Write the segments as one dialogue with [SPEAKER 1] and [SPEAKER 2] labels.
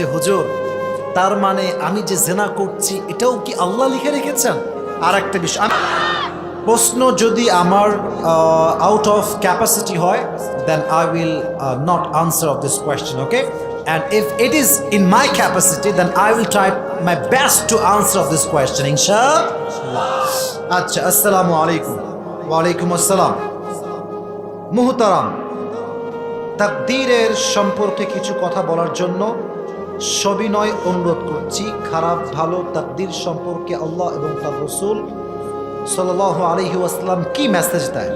[SPEAKER 1] যে, হুজুর, তার মানে আমি যে জেনা করছি, এটাও কি আল্লাহ লিখে রেখেছেন? আর একটা বিষয় প্রশ্ন যদি আমার আউট অফ ক্যাপাসিটি হয় then I will not answer of this question okay and if it is in my capacity then I will try my best to answer of this question আচ্ছা আসসালামু আলাইকুম ওয়ালাইকুম আসসালাম মুহতারাম তাকদীরের সম্পর্কে কিছু কথা বলার জন্য সবিনয় অনুরোধ করছি, খারাপ, ভালো, তাকদীর সম্পর্কে আল্লাহ এবং তার রসুল সাল আলহি ওয়াসাল্লাম কি মেসেজ দেয়?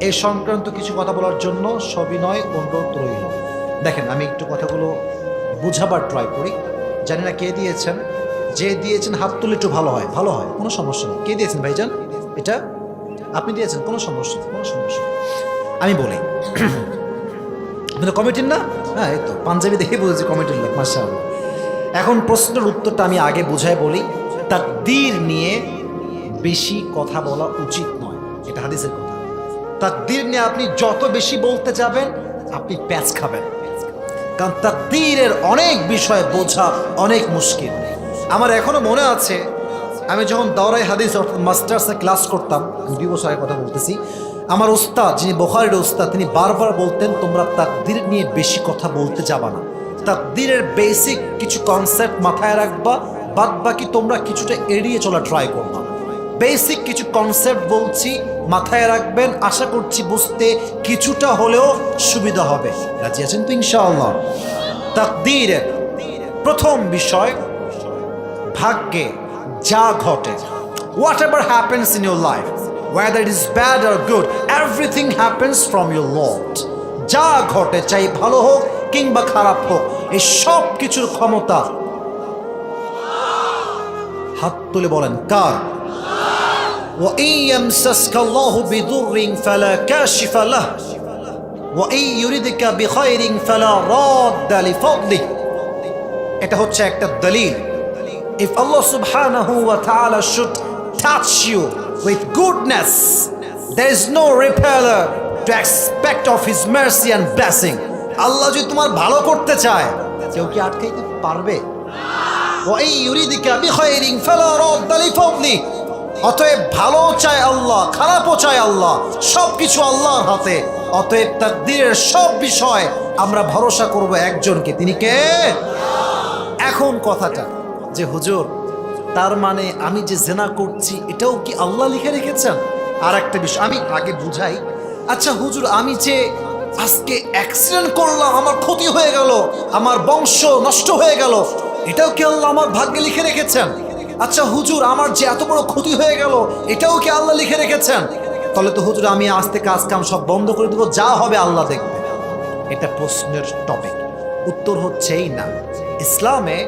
[SPEAKER 1] এ সংক্রান্ত কিছু কথা বলার জন্য সবিনয় অনুরোধ রইল। দেখেন, আমি একটু কথাগুলো বুঝাবার ট্রাই করি। জানি না কে দিয়েছেন। যে দিয়েছেন, হাত তুলে একটু ভালো হয়। ভালো হয়, কোনো সমস্যা নেই। কে দিয়েছেন ভাইজান? এটা আপনি দিয়েছেন, কোনো সমস্যা কোনো সমস্যা। আমি বলি আপনি কমিটির না? হ্যাঁ এই তো, পাঞ্জাবি দেখে বুঝেছি কমিটির লোক মাসা এখন প্রশ্নের উত্তরটা আমি আগে বুঝাই বলি তাকদীর নিয়ে বেশি কথা বলা উচিত নয়, এটা হাদিসের কথা। তাকদীর নিয়ে আপনি যত বেশি বলতে যাবেন, আপনি প্যাচ খাবেন। কারণ তাকদীরের অনেক বিষয় বোঝা অনেক মুশকিল। আমার এখনও মনে আছে, আমি যখন দাওরাই হাদিস অর্থাৎ মাস্টার্সে ক্লাস করতাম দুই বছর আগে কথা বলতেছি আমার ওস্তাদ, যিনি বখারির ওস্তাদ, তিনি বারবার বলতেন, তোমরা তাকদীর নিয়ে বেশি কথা বলতে যাবা না। তাকদীরের বেসিক কিছু কনসেপ্ট মাথায় রাখবা বাদ বাকি তোমরা কিছুটা এড়িয়ে চলা ট্রাই করবা। বেসিক কিছু কনসেপ্ট বলছি, মাথায় রাখবেন, আশা করছি বুঝতে কিছুটা হলেও সুবিধা হবে। রাজি আছেন তো ইনশাআল্লাহ? তাকদীরের প্রথম বিষয়, ভাগ্যে যা ঘটে whatever happens in your life weather it is bad or good everything happens from your lord যা ঘটে চাই ভালো হোক কিংবা খারাপ হোক এই সব কিছুর ক্ষমতা হাত তুলে বলেন কার وإن يمسسك الله بضر فلا كاشف له وإن يردك بخير فلا راد لفضله এটা হচ্ছে একটা দলিল if Allah subhanahu wa ta'ala should touch you with goodness. There is no repeller to expect of His mercy and blessing. Allah যদি তোমার ভালো করতে চায়, কেউ কি আটকাইতে পারবে? ওই ইউরিদিকা বিখয়রিং ফেলা রদ্দালি ফবনি অতএব ভালো চায় আল্লাহ, খারাপও চায় আল্লাহ সব কিছু আল্লাহর হাতে। অতএব তাকদীরের সব বিষয় আমরা ভরসা করব একজনকে। তিনি কে? এখন কথাটা যে হুজুর তার মানে আমি যে জেনা করছি, এটাও কি আল্লাহ লিখে রেখেছেন? আর একটা বিষয়, আমি আগে বুঝাই। আচ্ছা হুজুর, আমি যে আজকে অ্যাক্সিডেন্ট করলাম, আমার ক্ষতি হয়ে গেল, আমার বংশ নষ্ট হয়ে গেল, এটাও কি আল্লাহ আমার ভাগ্যে লিখে রেখেছেন? আচ্ছা হুজুর, আমার যে এত বড় ক্ষতি হয়ে গেল, এটাও কি আল্লাহ লিখে রেখেছেন? তাহলে তো হুজুর, আমি আজ আজকে কাজ কাম সব বন্ধ করে দেবো, যা হবে আল্লাহ দেখবে। এটা প্রশ্নের টপিক উত্তর হচ্ছেই না। ইসলামে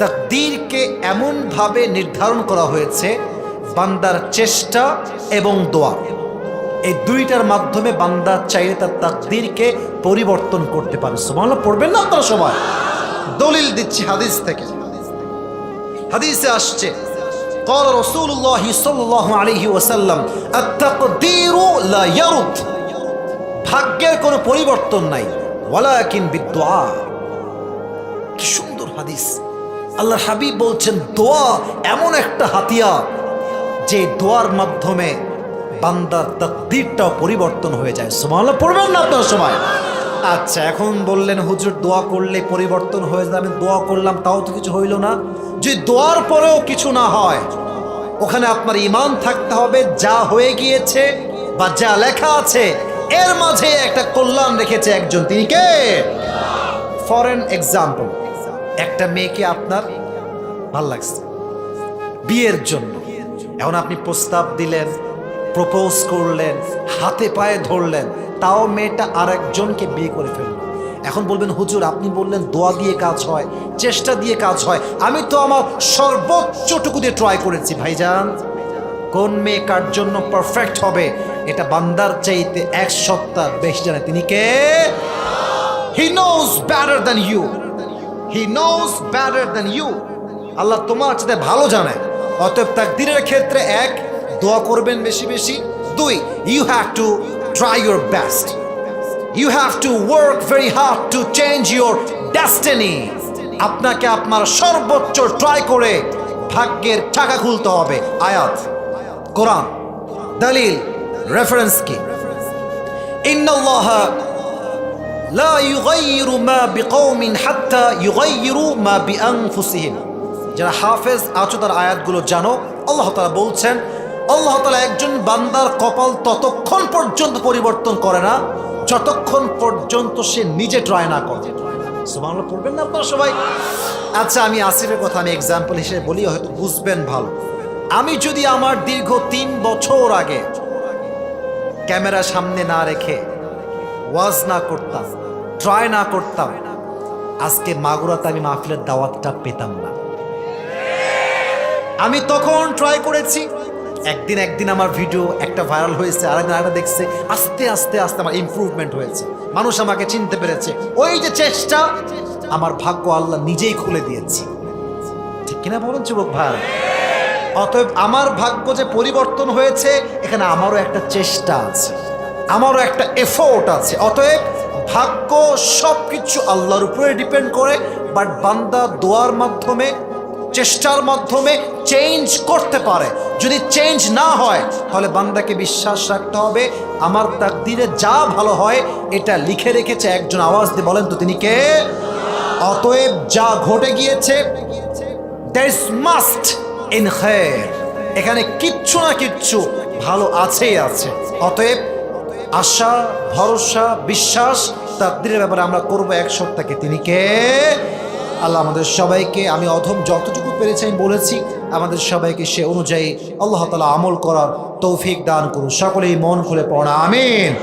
[SPEAKER 1] তাকদীরকে এমনভাবে নির্ধারণ করা হয়েছে বান্দার চেষ্টা এবং দোয়া এই দুইটার মাধ্যমে বান্দা চাইলে তার তাকদীরকে পরিবর্তন করতে পারে সুবহানাল্লাহ পড়বেন না আপনারা সবাই দলিল দিচ্ছি হাদিস থেকে হাদিসে আসছে قال رسول الله صلى الله عليه وسلم التقدير لا يرد ভাগ্যের কোনো পরিবর্তন নাই ওয়ালাকিন বিদুআ কি সুন্দর হাদিস আল্লাহ হাবিব বলছেন, দোয়া এমন একটা হাতিয়ার যে দোয়ার মাধ্যমে বান্দার তাকদীরটাও পরিবর্তন হয়ে যায়। সুবহানাল্লাহ, পড়বেন না আপনার সময়। আচ্ছা এখন বললেন, হুজুর, দোয়া করলে পরিবর্তন হয়ে যাবে, আমি দোয়া করলাম, তাও তো কিছু হইল না। যদি দোয়ার পরেও কিছু না হয়, ওখানে আপনার ইমান থাকতে হবে, যা হয়ে গিয়েছে বা যা লেখা আছে, এর মাঝে একটা কল্যাণ রেখেছে একজন। তিনি কে? ফর এন এক্সাম্পল একটা মেয়েকে আপনার ভালো লাগছে। বিয়ের জন্য। এখন আপনি প্রস্তাব দিলেন প্রপোজ করলেন, হাতে পায়ে ধরলেন, তাও মেয়েটা আর একজনকে বিয়ে করে ফেলল। এখন বলবেন, হুজুর, আপনি বললেন দোয়া দিয়ে কাজ হয়, চেষ্টা দিয়ে কাজ হয়। আমি তো আমার সর্বোচ্চটুকু দিয়ে ট্রাই করেছি, ভাইজান। কোন মেয়ে কার জন্য পারফেক্ট হবে, এটা বান্দার চাইতে এক সপ্তাহ বেশি জানে। তিনি কে? He knows better than you he knows better than you আল্লাহ তোমার চাইতে ভালো জানে। অতএব তাকদিরের ক্ষেত্রে এক, দোয়া করবেন বেশি বেশি। দুই you have to try your best you have to work very hard to change your destiny আপনাকে আপনার সর্বোচ্চ ট্রাই করে ভাগ্যের টাকা খুলতে হবে। আয়াত, কোরআন, দলিল রেফারেন্স কি? ইন্নাল্লাহ লা ইউগাইরু মা বিকৌমিন হাত্তা ইউগাইরু মা বিআংফুসিহিম যারা হাফেজ, আছো তার আয়াতগুলো জানো। আল্লাহ তালা বলছেন, আল্লাহ তালা একজন বান্দার কপাল ততক্ষণ পর্যন্ত পরিবর্তন করে না, যতক্ষণ পর্যন্ত সে নিজে ট্রায় না করে। সুবাংলা পড়বেন না আপনারা সবাই? আচ্ছা আমি আসিফের কথা আমি এক্সাম্পল হিসেবে বলি, হয়তো বুঝবেন ভালো। আমি যদি আমার দীর্ঘ তিন বছর আগে ক্যামেরা সামনে না রেখে ওয়াজ না করতাম, ট্রাই না করতাম। আজকে মাগুরাতে আমি মাহফিলের দাওয়াতটা পেতাম না। আমি তখন ট্রাই করেছি, একদিন একদিন আমার ভিডিও একটা ভাইরাল হয়েছে, আরেকদিন আরেকটা দেখছে, আস্তে আস্তে আস্তে আমার ইমপ্রুভমেন্ট হয়েছে। মানুষ আমাকে চিনতে পেরেছে। ওই যে চেষ্টা, আমার ভাগ্য আল্লাহ নিজেই খুলে দিয়েছে। ঠিক কিনা বলুন যুবক ভাই? অতএব আমার ভাগ্য যে পরিবর্তন হয়েছে, এখানে আমারও একটা চেষ্টা আছে। আমারও একটা এফোর্ট আছে। অতএব ভাগ্য সব কিছু আল্লাহর উপরে ডিপেন্ড করে বাট বান্দা দোয়ার মাধ্যমে, চেষ্টার মাধ্যমে চেঞ্জ করতে পারে। যদি চেঞ্জ না হয়, তাহলে বান্দাকে বিশ্বাস রাখতে হবে, আমার তাকদিরে যা ভালো হয়, এটা লিখে রেখেছে একজন আওয়াজ দিয়ে বলেন তো তিনি কে? অতএব যা ঘটে গিয়েছে ইজ মাস্ট ইন খের এখানে কিচ্ছু না কিচ্ছু ভালো আছেই আছে। অতএব আশা, ভরসা, বিশ্বাস তার দিনের ব্যাপারে আমরা করব এক সপ্তাহকে। তিনি কে? আল্লাহ আমাদের সবাইকে, আমি অধম যতটুকু পেরেছি আমি বলেছি, আমাদের সবাইকে সে অনুযায়ী আল্লাহ তালা আমল করার তৌফিক দান করুন। সকলেই মন খুলে পড়া আমিন।